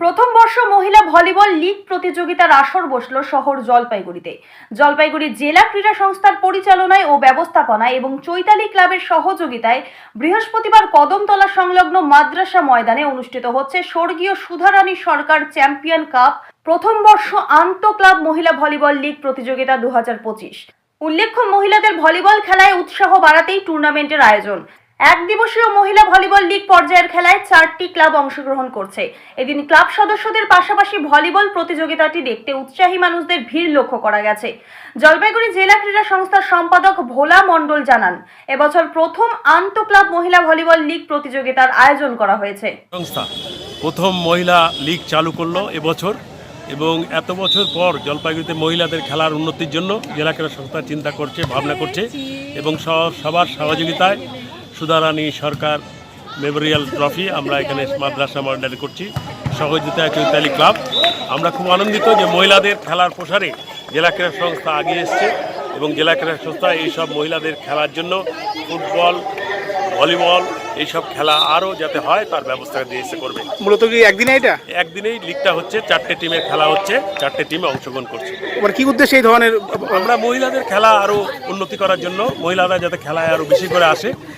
প্রথম বর্ষ মহিলা ভলিবল লীগ প্রতিযোগিতার আসর বসল শহর জলপাইগুড়িতে। জলপাইগুড়ি জেলা ক্রীড়া সংস্থার পরিচালনায় ও ব্যবস্থাপনায় এবং চৈতালি ক্লাবের সহযোগিতায় বৃহস্পতিবার কদমতলা সংলগ্ন মাদ্রাসা ময়দানে অনুষ্ঠিত হচ্ছে স্বর্গীয় সুধারানী সরকার চ্যাম্পিয়ন কাপ প্রথম বর্ষ আন্ত ক্লাব মহিলা ভলিবল লীগ প্রতিযোগিতা দু হাজার পঁচিশ। উল্লেখ্য মহিলাদের ভলিবল খেলায় উৎসাহ বাড়াতেই টুর্নামেন্টের আয়োজন। এক দিবসীয় মহিলা ভলিবল লীগ পর্যায়ের খেলায় চারটি ক্লাব অংশগ্রহণ করছে। এদিন ক্লাব সদস্যদের পাশাপাশি ভলিবল প্রতিযোগিতাটি দেখতে উৎসাহী মানুষদের ভিড় লক্ষ্য করা গেছে। জলপাইগুড়ি জেলা ক্রীড়া সংস্থার সম্পাদক ভোলা মণ্ডল জানান, এবছর প্রথম আন্ত ক্লাব মহিলা ভলিবল লীগ প্রতিযোগিতার আয়োজন করা হয়েছে। সংস্থা প্রথম মহিলা লীগ চালু করল এবছর এবং এত বছর পর জলপাইগুড়িতে মহিলাদের খেলার উন্নতির জন্য জেলা ক্রীড়া সংস্থা চিন্তা করছে, ভাবনা করছে এবং সবার সহযোগিতায় সুধারানী সরকার মেমোরিয়াল ট্রফি আমরা এখানে মাদ্রাসা মডেল করছি। সহযোগিতায় চৈতালি ক্লাব আমরা খুব আনন্দিত যে মহিলাদের খেলার প্রসারে জেলা ক্রীড়া সংস্থা এগিয়ে এসছে এবং জেলা ক্রীড়া সংস্থা এইসব মহিলাদের খেলার জন্য ফুটবল ভলিবল এইসব খেলা আরও যাতে হয় তার ব্যবস্থা দিয়েছে করবে। মূলত কি একদিনে এটা? একদিনেই লিগটা হচ্ছে চারটে টিমের খেলা হচ্ছে চারটে টিমে অংশগ্রহণ করছে। মানে কি উদ্দেশ্যে এই ধরনের আমরা মহিলাদের খেলা আরও উন্নতি করার জন্য মহিলারা যাতে খেলায় আরও বেশি করে আসে